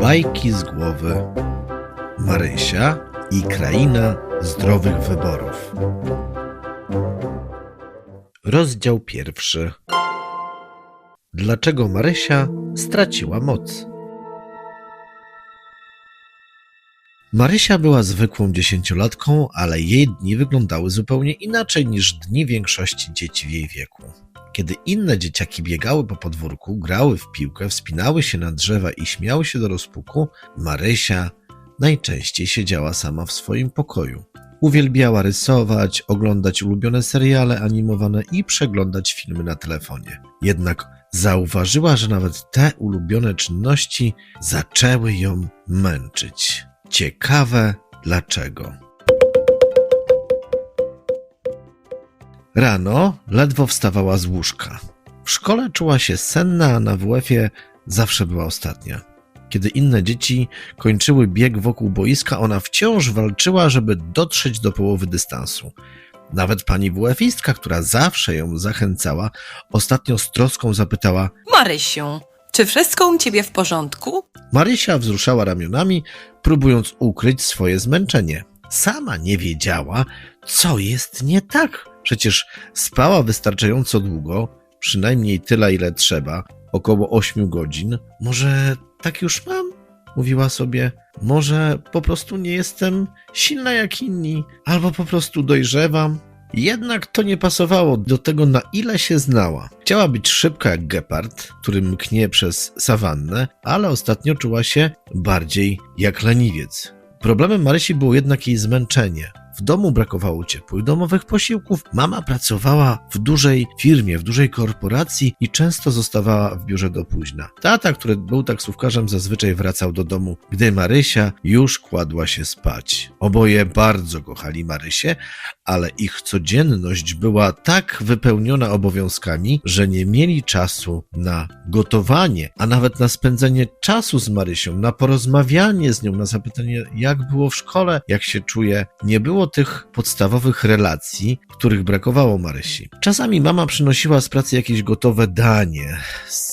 Bajki z głowy Marysia i kraina zdrowych wyborów. Rozdział pierwszy. Dlaczego Marysia straciła moc? Marysia była zwykłą dziesięciolatką, ale jej dni wyglądały zupełnie inaczej niż dni większości dzieci w jej wieku. Kiedy inne dzieciaki biegały po podwórku, grały w piłkę, wspinały się na drzewa i śmiały się do rozpuku, Marysia najczęściej siedziała sama w swoim pokoju. Uwielbiała rysować, oglądać ulubione seriale animowane i przeglądać filmy na telefonie. Jednak zauważyła, że nawet te ulubione czynności zaczęły ją męczyć. Ciekawe dlaczego. Rano ledwo wstawała z łóżka. W szkole czuła się senna, a na WF-ie zawsze była ostatnia. Kiedy inne dzieci kończyły bieg wokół boiska, ona wciąż walczyła, żeby dotrzeć do połowy dystansu. Nawet pani WF-istka, która zawsze ją zachęcała, ostatnio z troską zapytała: Marysiu, czy wszystko u ciebie w porządku? Marysia wzruszała ramionami, próbując ukryć swoje zmęczenie. Sama nie wiedziała, co jest nie tak. Przecież spała wystarczająco długo, przynajmniej tyle, ile trzeba, około 8 godzin. Może tak już mam? Mówiła sobie. Może po prostu nie jestem silna jak inni, albo po prostu dojrzewam. Jednak to nie pasowało do tego, na ile się znała. Chciała być szybka jak gepard, który mknie przez sawannę, ale ostatnio czuła się bardziej jak leniwiec. Problemem Marysi było jednak jej zmęczenie. W domu brakowało ciepłych domowych posiłków. Mama pracowała w dużej firmie, w dużej korporacji i często zostawała w biurze do późna. Tata, który był taksówkarzem, zazwyczaj wracał do domu, gdy Marysia już kładła się spać. Oboje bardzo kochali Marysię, ale ich codzienność była tak wypełniona obowiązkami, że nie mieli czasu na gotowanie, a nawet na spędzenie czasu z Marysią, na porozmawianie z nią, na zapytanie, jak było w szkole, jak się czuje. Nie było tych podstawowych relacji, których brakowało Marysi. Czasami mama przynosiła z pracy jakieś gotowe danie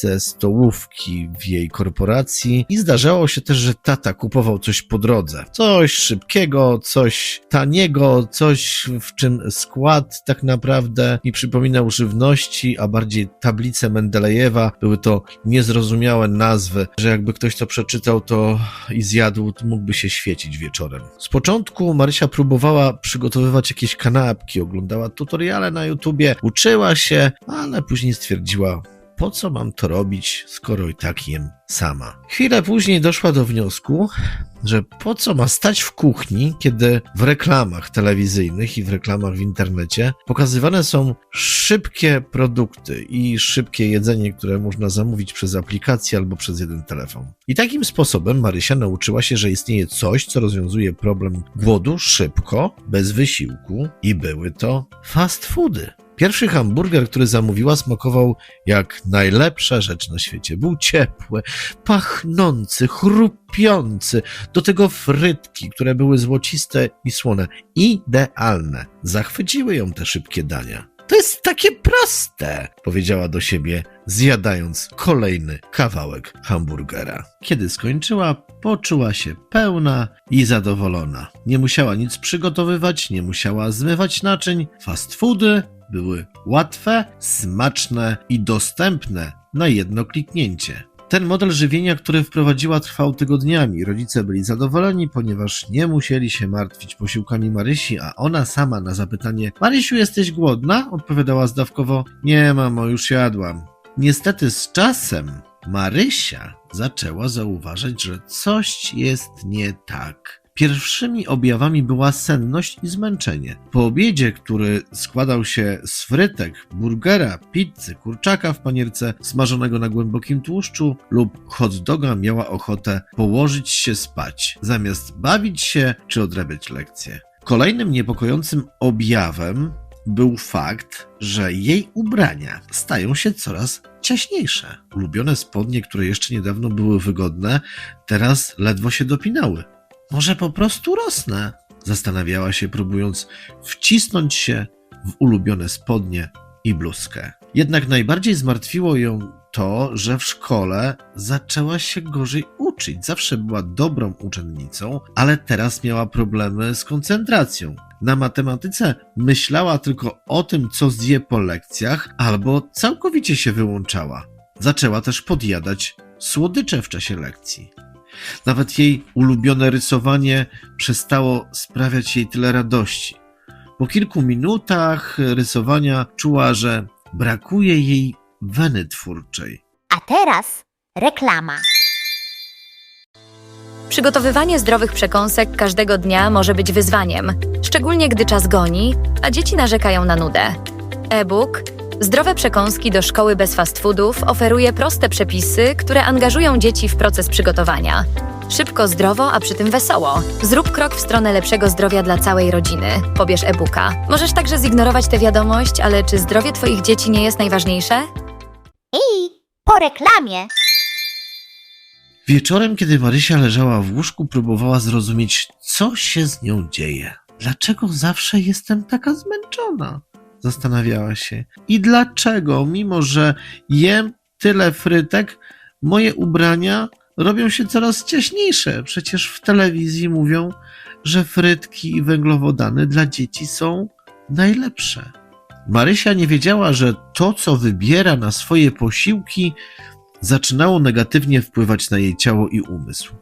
ze stołówki w jej korporacji i zdarzało się też, że tata kupował coś po drodze. Coś szybkiego, coś taniego, coś w czym skład tak naprawdę mi przypominał żywności, a bardziej tablice Mendelejewa. Były to niezrozumiałe nazwy, że jakby ktoś to przeczytał to i zjadł, to mógłby się świecić wieczorem. Z początku Marysia próbowała przygotowywać jakieś kanapki, oglądała tutoriale na YouTubie, uczyła się, ale później stwierdziła, po co mam to robić, skoro i tak jem sama. Chwilę później doszła do wniosku, że po co ma stać w kuchni, kiedy w reklamach telewizyjnych i w reklamach w internecie pokazywane są szybkie produkty i szybkie jedzenie, które można zamówić przez aplikację albo przez jeden telefon. I takim sposobem Marysia nauczyła się, że istnieje coś, co rozwiązuje problem głodu szybko, bez wysiłku i były to fast foody. Pierwszy hamburger, który zamówiła, smakował jak najlepsza rzecz na świecie. Był ciepły, pachnący, chrupiący. Do tego frytki, które były złociste i słone. Idealne. Zachwyciły ją te szybkie dania. To jest takie proste, powiedziała do siebie, zjadając kolejny kawałek hamburgera. Kiedy skończyła, poczuła się pełna i zadowolona. Nie musiała nic przygotowywać, nie musiała zmywać naczyń. Fast foody były łatwe, smaczne i dostępne na jedno kliknięcie. Ten model żywienia, który wprowadziła, trwał tygodniami. Rodzice byli zadowoleni, ponieważ nie musieli się martwić posiłkami Marysi, a ona sama na zapytanie: Marysiu, jesteś głodna? odpowiadała zdawkowo: Nie, mamo, już jadłam. Niestety z czasem Marysia zaczęła zauważać, że coś jest nie tak. Pierwszymi objawami była senność i zmęczenie. Po obiedzie, który składał się z frytek, burgera, pizzy, kurczaka w panierce smażonego na głębokim tłuszczu lub hot doga miała ochotę położyć się spać, zamiast bawić się czy odrabiać lekcje. Kolejnym niepokojącym objawem był fakt, że jej ubrania stają się coraz ciaśniejsze. Ulubione spodnie, które jeszcze niedawno były wygodne, teraz ledwo się dopinały. Może po prostu rosnę? Zastanawiała się, próbując wcisnąć się w ulubione spodnie i bluzkę. Jednak najbardziej zmartwiło ją to, że w szkole zaczęła się gorzej uczyć. Zawsze była dobrą uczennicą, ale teraz miała problemy z koncentracją. Na matematyce myślała tylko o tym, co zje po lekcjach, albo całkowicie się wyłączała. Zaczęła też podjadać słodycze w czasie lekcji. Nawet jej ulubione rysowanie przestało sprawiać jej tyle radości. Po kilku minutach rysowania czuła, że brakuje jej weny twórczej. A teraz reklama. Przygotowywanie zdrowych przekąsek każdego dnia może być wyzwaniem, szczególnie gdy czas goni, a dzieci narzekają na nudę. E-book Zdrowe przekąski do szkoły bez fast foodów oferuje proste przepisy, które angażują dzieci w proces przygotowania. Szybko, zdrowo, a przy tym wesoło. Zrób krok w stronę lepszego zdrowia dla całej rodziny. Pobierz e-booka. Możesz także zignorować tę wiadomość, ale czy zdrowie Twoich dzieci nie jest najważniejsze? I po reklamie. Wieczorem, kiedy Marysia leżała w łóżku, próbowała zrozumieć, co się z nią dzieje. Dlaczego zawsze jestem taka zmęczona? Zastanawiała się. I dlaczego, mimo że jem tyle frytek, moje ubrania robią się coraz ciaśniejsze? Przecież w telewizji mówią, że frytki i węglowodany dla dzieci są najlepsze. Marysia nie wiedziała, że to, co wybiera na swoje posiłki, zaczynało negatywnie wpływać na jej ciało i umysł.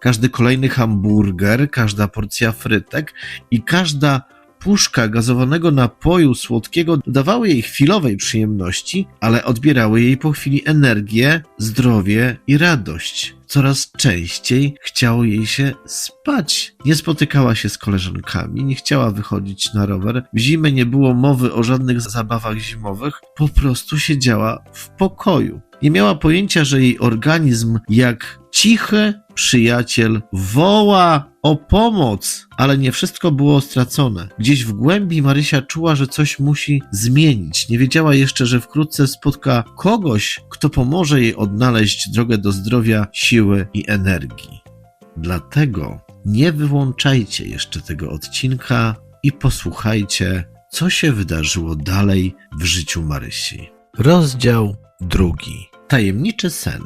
Każdy kolejny hamburger, każda porcja frytek i każda puszka gazowanego napoju słodkiego dodawały jej chwilowej przyjemności, ale odbierały jej po chwili energię, zdrowie i radość. Coraz częściej chciało jej się spać. Nie spotykała się z koleżankami, nie chciała wychodzić na rower. W zimę nie było mowy o żadnych zabawach zimowych, po prostu siedziała w pokoju. Nie miała pojęcia, że jej organizm, jak cichy przyjaciel, woła o pomoc, ale nie wszystko było stracone. Gdzieś w głębi Marysia czuła, że coś musi zmienić. Nie wiedziała jeszcze, że wkrótce spotka kogoś, kto pomoże jej odnaleźć drogę do zdrowia, siły i energii. Dlatego nie wyłączajcie jeszcze tego odcinka i posłuchajcie, co się wydarzyło dalej w życiu Marysi. Rozdział drugi. Tajemniczy sen.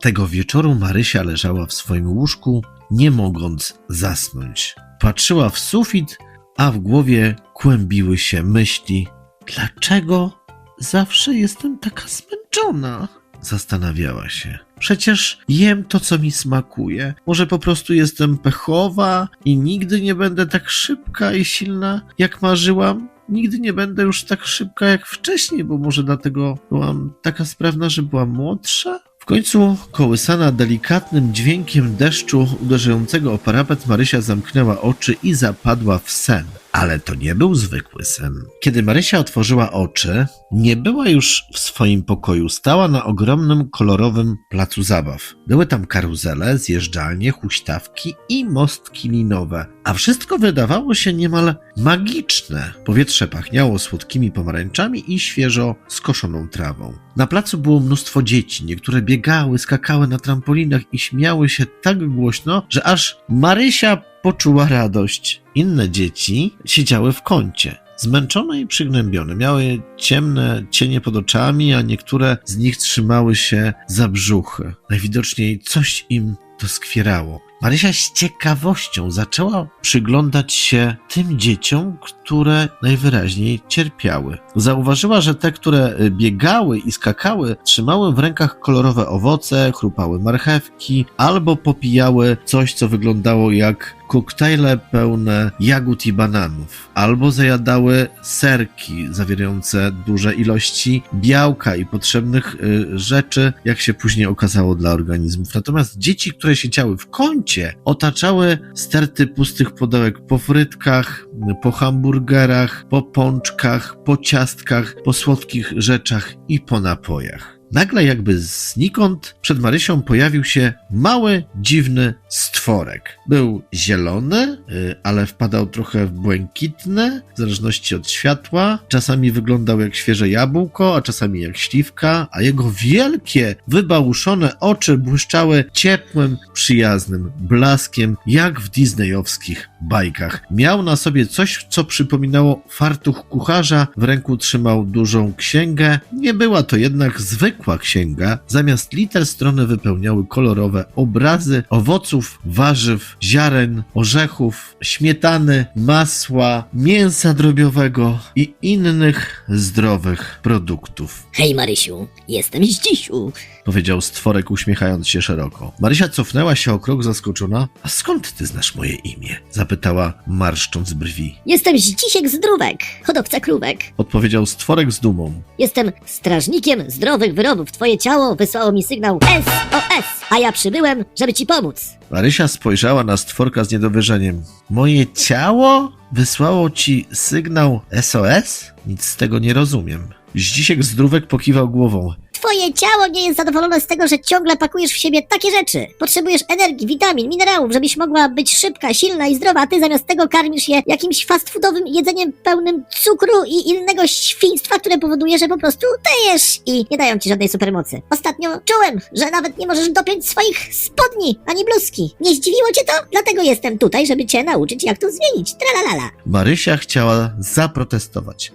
Tego wieczoru Marysia leżała w swoim łóżku, nie mogąc zasnąć. Patrzyła w sufit, a w głowie kłębiły się myśli: Dlaczego zawsze jestem taka zmęczona? Zastanawiała się. Przecież jem to, co mi smakuje. Może po prostu jestem pechowa i nigdy nie będę tak szybka i silna, jak marzyłam? Nigdy nie będę już tak szybka jak wcześniej, bo może dlatego byłam taka sprawna, że byłam młodsza? Końcu, kołysana delikatnym dźwiękiem deszczu uderzającego o parapet, Marysia zamknęła oczy i zapadła w sen. Ale to nie był zwykły sen. Kiedy Marysia otworzyła oczy, nie była już w swoim pokoju. Stała na ogromnym, kolorowym placu zabaw. Były tam karuzele, zjeżdżalnie, huśtawki i mostki linowe. A wszystko wydawało się niemal magiczne. Powietrze pachniało słodkimi pomarańczami i świeżo skoszoną trawą. Na placu było mnóstwo dzieci. Niektóre biegały, skakały na trampolinach i śmiały się tak głośno, że aż Marysia poczuła radość. Inne dzieci siedziały w kącie. Zmęczone i przygnębione. Miały ciemne cienie pod oczami, a niektóre z nich trzymały się za brzuchy. Najwidoczniej coś im doskwierało. Marysia z ciekawością zaczęła przyglądać się tym dzieciom, które najwyraźniej cierpiały. Zauważyła, że te, które biegały i skakały, trzymały w rękach kolorowe owoce, chrupały marchewki albo popijały coś, co wyglądało jak koktajle pełne jagód i bananów, albo zajadały serki zawierające duże ilości białka i potrzebnych y, rzeczy, jak się później okazało dla organizmów. Natomiast dzieci, które siedziały w kącie, otaczały sterty pustych pudełek po frytkach, po hamburgerach, po pączkach, po ciastkach, po słodkich rzeczach i po napojach. Nagle jakby znikąd przed Marysią pojawił się mały, dziwny stworek. Był zielony, y, ale wpadał trochę w błękitny, w zależności od światła. Czasami wyglądał jak świeże jabłko, a czasami jak śliwka, a jego wielkie, wybałuszone oczy błyszczały ciepłym, przyjaznym blaskiem, jak w disneyowskich bajkach. Miał na sobie coś, co przypominało fartuch kucharza, w ręku trzymał dużą księgę. Nie była to jednak zwykła księga. Zamiast liter strony wypełniały kolorowe obrazy owoców, warzyw, ziaren, orzechów, śmietany, masła, mięsa drobiowego i innych zdrowych produktów. Hej Marysiu, jestem Zdzisiu. Powiedział stworek uśmiechając się szeroko. Marysia cofnęła się o krok zaskoczona. A skąd ty znasz moje imię? Zapytała marszcząc brwi. Jestem Zdzisiek Zdrówek, hodowca krówek. Odpowiedział stworek z dumą. Jestem strażnikiem zdrowych wyrobów. Twoje ciało wysłało mi sygnał SOS, a ja przybyłem, żeby ci pomóc. Marysia spojrzała na stworka z niedowierzeniem. Moje ciało wysłało ci sygnał SOS? Nic z tego nie rozumiem. Zdzisiek zdrówek pokiwał głową. Twoje ciało nie jest zadowolone z tego, że ciągle pakujesz w siebie takie rzeczy. Potrzebujesz energii, witamin, minerałów, żebyś mogła być szybka, silna i zdrowa, a ty zamiast tego karmisz je jakimś fast foodowym jedzeniem pełnym cukru i innego świństwa, które powoduje, że po prostu tejesz i nie dają ci żadnej supermocy. Ostatnio czułem, że nawet nie możesz dopiąć swoich spodni ani bluzki. Nie zdziwiło cię to? Dlatego jestem tutaj, żeby cię nauczyć, jak to zmienić. Tralalala. Marysia chciała zaprotestować.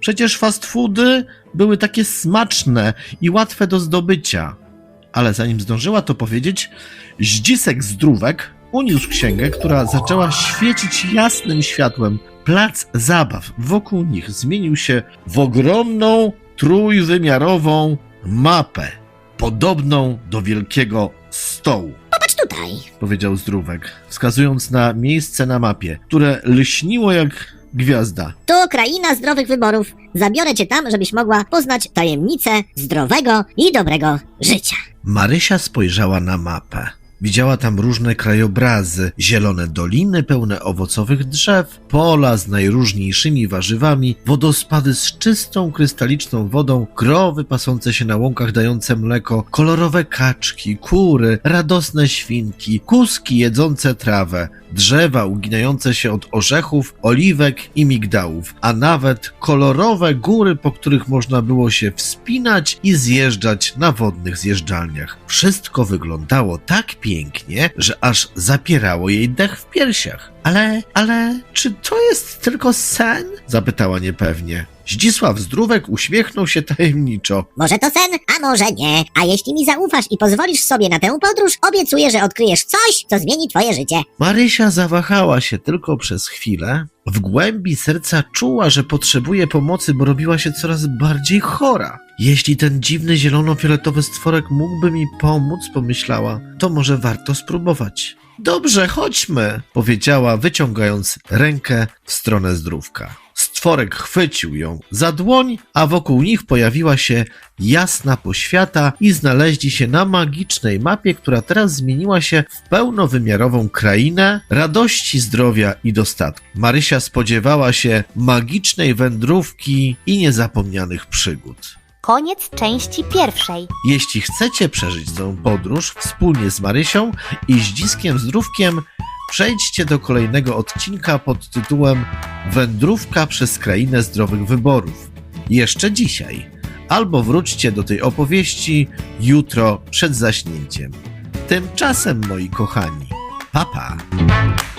Przecież fast foody były takie smaczne i łatwe do zdobycia. Ale zanim zdążyła to powiedzieć, Zdzisek Zdrówek uniósł księgę, która zaczęła świecić jasnym światłem. Plac zabaw wokół nich zmienił się w ogromną, trójwymiarową mapę, podobną do wielkiego stołu Popatrz tutaj. powiedział Zdrówek, wskazując na miejsce na mapie, które lśniło jak gwiazda. To kraina zdrowych wyborów. Zabiorę cię tam, żebyś mogła poznać tajemnicę zdrowego i dobrego życia. Marysia spojrzała na mapę. Widziała tam różne krajobrazy, zielone doliny pełne owocowych drzew, pola z najróżniejszymi warzywami, wodospady z czystą, krystaliczną wodą, krowy pasące się na łąkach dające mleko, kolorowe kaczki, kury, radosne świnki, kuski jedzące trawę, drzewa uginające się od orzechów, oliwek i migdałów, a nawet kolorowe góry, po których można było się wspinać i zjeżdżać na wodnych zjeżdżalniach. Wszystko wyglądało tak pięknie, że aż zapierało jej dech w piersiach. Ale, ale, czy to jest tylko sen? Zapytała niepewnie. Zdzisław Zdrówek uśmiechnął się tajemniczo. Może to sen, a może nie. A jeśli mi zaufasz i pozwolisz sobie na tę podróż, obiecuję, że odkryjesz coś, co zmieni twoje życie. Marysia zawahała się tylko przez chwilę. W głębi serca czuła, że potrzebuje pomocy, bo robiła się coraz bardziej chora. Jeśli ten dziwny zielono-fioletowy stworek mógłby mi pomóc, pomyślała, to może warto spróbować. Dobrze, chodźmy, powiedziała, wyciągając rękę w stronę zdrówka. Stworek chwycił ją za dłoń, a wokół nich pojawiła się jasna poświata i znaleźli się na magicznej mapie, która teraz zmieniła się w pełnowymiarową krainę radości, zdrowia i dostatku. Marysia spodziewała się magicznej wędrówki i niezapomnianych przygód. Koniec części pierwszej. Jeśli chcecie przeżyć tę podróż wspólnie z Marysią i Zdziskiem Zdrówkiem, przejdźcie do kolejnego odcinka pod tytułem Wędrówka przez krainę zdrowych wyborów. Jeszcze dzisiaj. Albo wróćcie do tej opowieści jutro przed zaśnięciem. Tymczasem, moi kochani, papa. Pa.